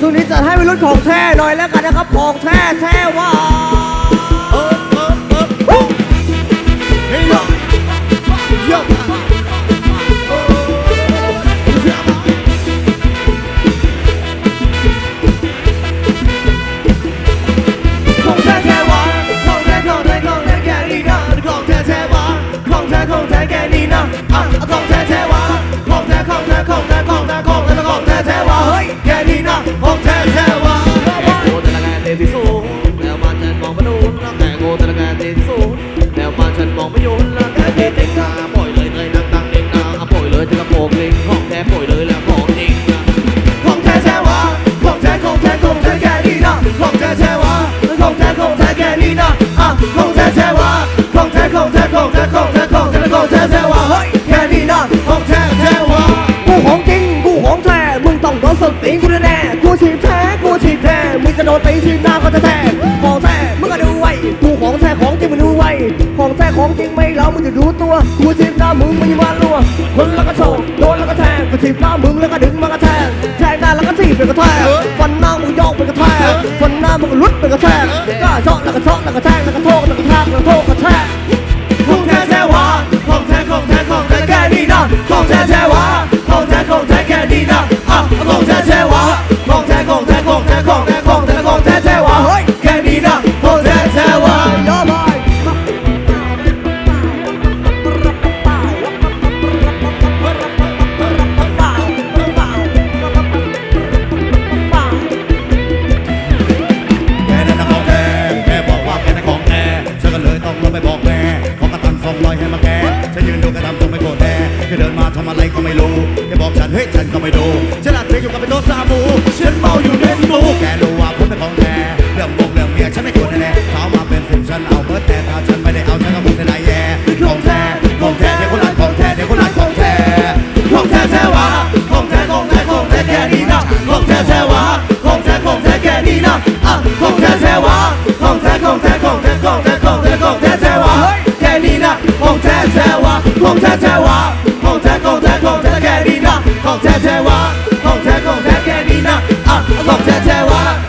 ช่วงนี้จัดให้วิรุธของแท้หน่อยแล้วกันนะครับของแท้แท้ว่า องไม่ยุนแล้วแกเต็มตาปล่อยเลยเลยนักตังเด้งนาปล่อยเลยจะกระโปงเล็งของแท้ปล่อยเลยแล้วของจริงนะของแท้แท้ว่าของแท้ของแท้ของแท้แกนี่นะของแท้แท้ว่าของแท้ของแท้แกนี่นะอะของแท้แท้ว่าของแท้ของแท้ของแท้ของแท้ของแท้ของแท้แท้ว่าเฮ้ยแกนี่นะของแท้แท้ว่ากูของจริงกูของแท้มึงต้องโดนสตีนกูแน่กูฉีดแท้กูฉีดแท้มึงจะโดนตีฉีดหน้าก็จะแท้ของแท้ ฉีดหน้ามึงไม่มาลัวคนแล้วก็โชว์โดนแล้วก็แทงกูฉีดหน้ามึงแล้วก็ดึงมากระแทกแทงหน้าแล้วก็ถีบไปกระแทกฟันหน้ามึงโยกไปกระแทกฟันหน้ามึงก็ลุดไปกระแทกกล้าเชาะแล้วก็เชาะแล้วก็แทงแล้วก็โทกแล้วก็แทกแล้วโทกกระแทกของแท้แท้วะของแท้ของแท้ของแท้แค่นี้นะของแท้แท้วะของแท้ของแท้แค่นี้นะอะของแท้แท้วะของแท้ของแท้ของแท้ของแท้ ก็ไม่รู้แกบอกฉันเฮ้ยฉันก็ไม่ดูฉันอัดเพลงอยู่กับเป็นโต๊ะซาบูฉันเมาอยู่ในสตูแกรู้ว่าผมเป็นของแท้เรื่องบกเรื่องเมียฉันไม่ควรแน่เขามาเป็นสิบฉันเอาเบิร์ดแต่ถ้าฉันไม่ได้เอาฉันก็มุกเทนายแย่ของแท้ของแท้เดี๋ยวคนนั้นของแท้เดี๋ยวคนนั้นของแท้ของแท้แท้วะของแท้ของแท้ของแท้แค่นี้นะของแท้แท้วะของแท้ของแท้แค่นี้นะอะของแท้แท้วะของแท้ของแท้ของแท้ของแท้ของแท้ของแท้แท้วะเฮ้ยแค่นี้นะของแท้แท้วะของแท้แท้วะของแท้ของแท้ ของแท้แค่นี้นะของแท้แ